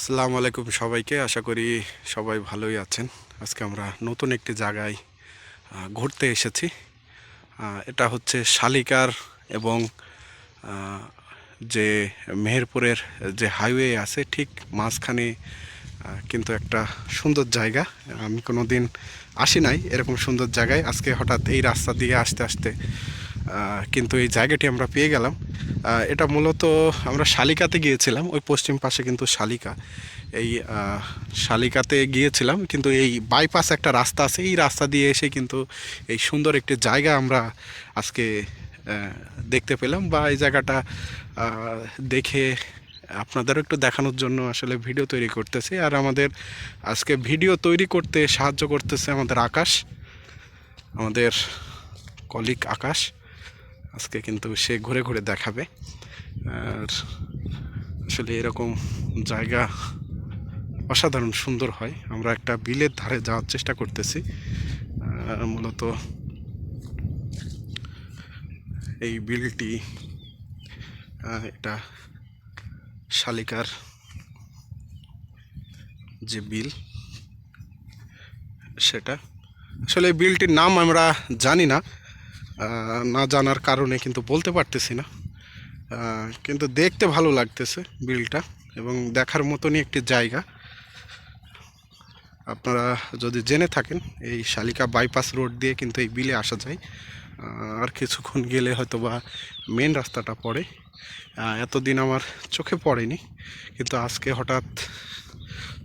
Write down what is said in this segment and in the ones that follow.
আসসালামু আলাইকুম সবাইকে। আশা করি সবাই ভালোই আছেন। আজকে আমরা নতুন একটি জায়গায় ঘুরতে এসেছি। এটা হচ্ছে শালিকার এবং যে মেহেরপুরের যে হাইওয়ে আছে, ঠিক মাঝখানে কিন্তু একটা সুন্দর জায়গা। আমি কোনো দিন আসি নাই এরকম সুন্দর জায়গায়। আজকে হঠাৎ এই রাস্তা দিয়ে আসতে আসতে কিন্তু এই জায়গাটি আমরা পেয়ে গেলাম। এটা মূলত আমরা শালিকাতে গিয়েছিলাম, ওই পশ্চিম পাশে কিন্তু শালিকা। এই শালিকাতে গিয়েছিলাম, কিন্তু এই বাইপাস একটা রাস্তা আছে, এই রাস্তা দিয়ে এসে কিন্তু এই সুন্দর একটি জায়গা আমরা আজকে দেখতে পেলাম বা এই জায়গাটা দেখে আপনাদেরও একটু দেখানোর জন্য আসলে ভিডিও তৈরি করতেছি। আর আমাদের আজকে ভিডিও তৈরি করতে সাহায্য করতেছে আমাদের আকাশ, আমাদের কলিক আকাশ। আজকে কিন্তু সে ঘুরে ঘুরে দেখাবে। আর আসলে এরকম জায়গা অসাধারণ সুন্দর হয়। আমরা একটা বিলের ধারে যাওয়ার চেষ্টা করতেছি। মূলত এই বিলটি এটা শালিকার যে বিল, সেটা। আসলে বিলটির নাম আমরা জানি না। না জানার কারণে কিন্তু বলতে পারতেছি না। কিন্তু দেখতে ভালো লাগতেছে বিলটা এবং দেখার মতনই একটি জায়গা। আপনারা যদি জেনে থাকেন, এই শালিকা বাইপাস রোড দিয়ে কিন্তু এই বিলে আসা যায়। আর কিছুক্ষণ গেলে হয়তো বা মেন রাস্তাটা পড়ে। এতদিন আমার চোখে পড়েনি, কিন্তু আজকে হঠাৎ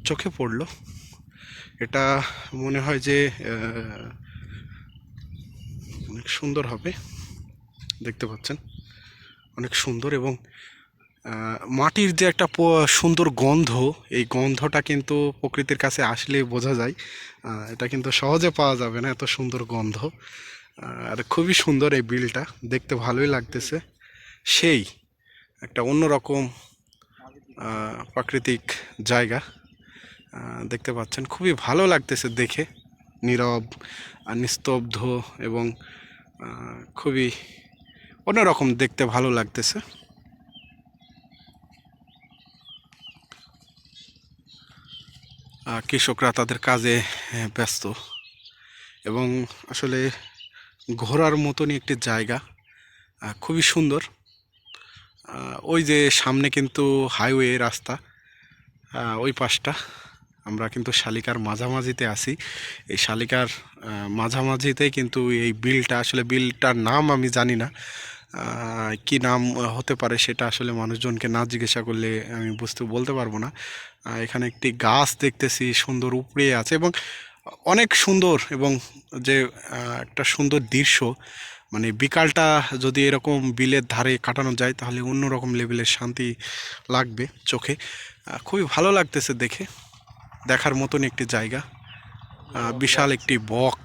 চোখে পড়ল। এটা মনে হয় যে অনেক সুন্দর হবে। দেখতে পাচ্ছেন? অনেক সুন্দর এবং মাটির যে একটা সুন্দর গন্ধ, এই গন্ধটা কিন্তু প্রকৃতির কাছে আসলে বোঝা যায়। এটা কিন্তু সহজে পাওয়া যাবে না এত সুন্দর গন্ধ। আর খুবই সুন্দর এই বিলটা। দেখতে ভালোই লাগতেছে। সেই একটা অন্যরকম প্রাকৃতিক জায়গা। দেখতে পাচ্ছেন? খুবই ভালো লাগতেছে দেখে। নীরব নিস্তব্ধ এবং খুবই অন্যরকম দেখতে ভালো লাগতেছে। কৃষকরা তাদের কাজে ব্যস্ত। এবং আসলে ঘোরার মতনই একটি জায়গা খুবই সুন্দর। ওই যে সামনে কিন্তু হাইওয়ে রাস্তা ওই পাশটা। আমরা কিন্তু শালিকার মাঝামাঝিতে আছি। এই শালিকার মাঝামাঝিতেই কিন্তু এই বিলটা, আসলে বিলটার নাম আমি জানি না কি নাম হতে পারে সেটা আসলে মানুষজনকে না জিজ্ঞাসা করলে আমি বুঝতে, বলতে পারব না। এখানে একটি গাছ দেখতেছি, সুন্দর উপড়ে আছে এবং অনেক সুন্দর এবং যে একটা সুন্দর দৃশ্য মানে বিকালটা যদি এরকম বিলের ধারে কাটানো যায় তাহলে অন্যরকম লেভেলের শান্তি লাগবে চোখে। খুবই ভালো লাগতেছে দেখে। দেখার মতন একটি জায়গা। বিশাল একটি বক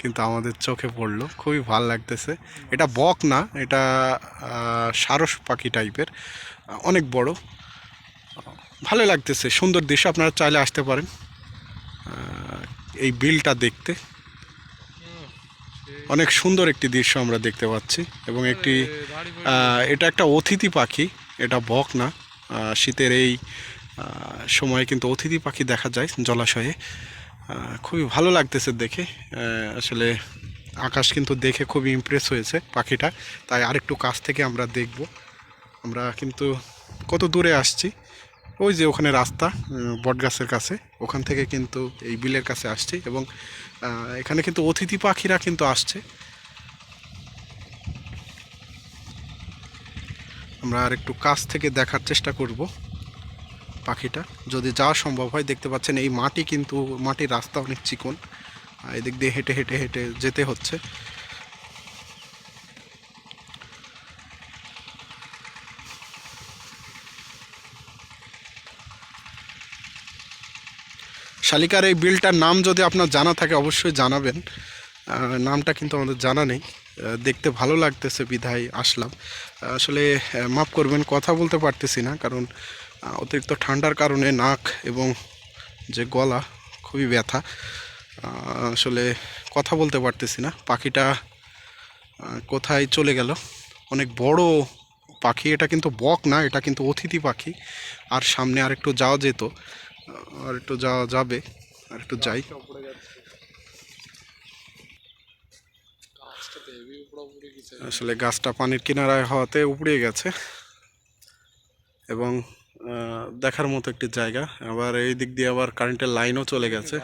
কিন্তু আমাদের চোখে পড়ল। খুবই ভালো লাগতেছে। এটা বক না, এটা সারস পাখি টাইপের অনেক বড়। ভালো লাগতেছে। সুন্দর দৃশ্য, আপনারা চাইলে আসতে পারেন। এই বিলটা দেখতে। অনেক সুন্দর একটি দৃশ্য আমরা দেখতে পাচ্ছি এবং একটি এটা একটা অতিথি পাখি, এটা বক না। শীতের এই সময়ে কিন্তু অতিথি পাখি দেখা যায় জলাশয়ে। খুবই ভালো লাগতেছে দেখে। আসলে আকাশ কিন্তু দেখে খুবই ইমপ্রেস হয়েছে পাখিটা। তাই আরেকটু কাছ থেকে আমরা দেখব। আমরা কিন্তু কত দূরে আসছি? ওই যে ওখানে রাস্তা বটগাছের কাছে। ওখান থেকে কিন্তু এই বিলের কাছে আসছি এবং এখানে কিন্তু অতিথি পাখিরা কিন্তু আসছে। আমরা আর একটু কাছ থেকে দেখার চেষ্টা করব। পাখিটা। যদি যাওয়া সম্ভব হয়, দেখতে পাচ্ছেন এই মাটি কিন্তু, মাটির রাস্তা অনেক চিকন। এদিক দিয়ে হেঁটে হেঁটে হেঁটে যেতে হচ্ছে। শালিকার এই বিলটার নাম যদি আপনার জানা থাকে, অবশ্যই জানাবেন। নামটা কিন্তু আমাদের জানা নেই। দেখতে ভালো লাগতেছে, বিধায় আসলাম। আসলে মাফ করবেন, কথা বলতে পারতেছি না, কারণ অতিরিক্ত ঠান্ডার কারণে নাক এবং যে গলা খুবই ব্যথা। আসলে কথা বলতে পারতেছি না। পাখিটা কোথায় চলে গেল? অনেক বড় পাখি। এটা কিন্তু বক না, এটা কিন্তু অতিথি পাখি। আর সামনে আর একটু যাওয়া যেত আর একটু যাওয়া যাবে আর একটু যাই। আসলে গাছটা পানির কিনারায় হওয়াতে উপড়ে গেছে। এবং দেখার মতো একটি জায়গা। আবার এই দিক দিয়ে আবার কারেন্টের লাইনও চলে গেছে।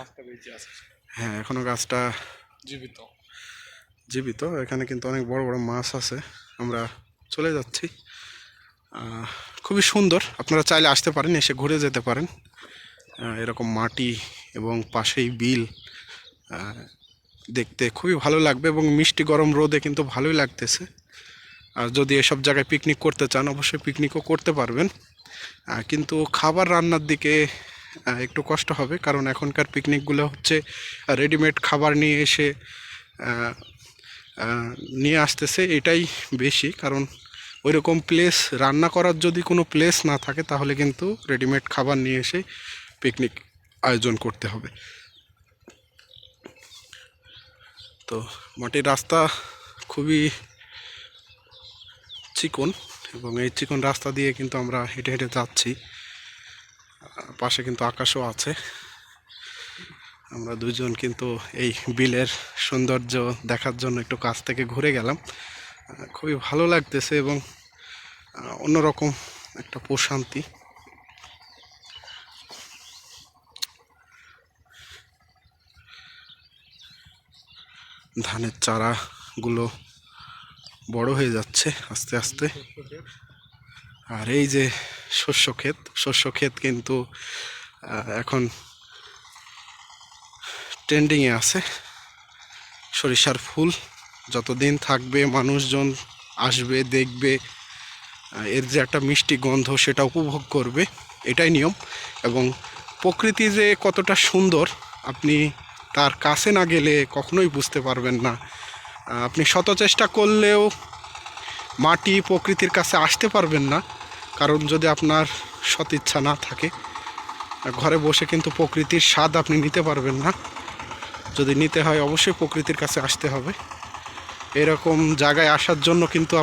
হ্যাঁ এখনও গাছটা জীবিত। জীবিত। এখানে কিন্তু অনেক বড় বড় মাছ আছে। আমরা চলে যাচ্ছি। খুবই সুন্দর। আপনারা চাইলে আসতে পারেন এসে ঘুরে যেতে পারেন। এরকম মাটি এবং পাশেই বিল দেখতে খুবই ভালো লাগবে এবং মিষ্টি গরম রোদে কিন্তু ভালোই লাগতেছে। আর যদি এসব জায়গায় পিকনিক করতে চান অবশ্যই পিকনিকও করতে পারবেন। কিন্তু খাবার রান্নার দিকে একটু কষ্ট হবে, কারণ এখনকার পিকনিকগুলো হচ্ছে রেডিমেড খাবার নিয়ে এসে নিয়ে আসতেছে, এটাই বেশি, কারণ ওই রকম প্লেস রান্না করার যদি কোনো প্লেস না থাকে, তাহলে কিন্তু রেডিমেড খাবার নিয়ে এসে পিকনিক আয়োজন করতে হবে। তো মাটির রাস্তা খুবই চিকন এবং এই চিকন রাস্তা দিয়ে কিন্তু আমরা হেঁটে হেঁটে যাচ্ছি। পাশে কিন্তু আকাশও আছে। আমরা দুজন কিন্তু এই বিলের সৌন্দর্য দেখার জন্য একটু কাছ থেকে ঘুরে গেলাম। খুবই ভালো লাগতেছে এবং অন্যরকম একটা প্রশান্তি। ধানের চারাগুলো বড় হয়ে যাচ্ছে আস্তে আস্তে। আর এই যে শস্য ক্ষেত শস্য ক্ষেত কিন্তু এখন ট্রেন্ডিংয়ে আছে। সরিষার ফুল যতদিন থাকবে, মানুষজন আসবে, দেখবে এর যে একটা মিষ্টি গন্ধ সেটা উপভোগ করবে, এটাই নিয়ম। এবং প্রকৃতি যে কতটা সুন্দর, আপনি তার কাছে না গেলে কখনোই বুঝতে পারবেন না আপনি শত চেষ্টা করলেও মাটি প্রকৃতির কাছে আসতে পারবেন না, কারণ যদি আপনার সদিচ্ছা না থাকে, ঘরে বসে কিন্তু প্রকৃতির স্বাদ আপনি নিতে পারবেন না। যদি নিতে হয়, অবশ্যই প্রকৃতির কাছে আসতে হবে। এরকম জায়গায় আসার জন্য কিন্তু আপনি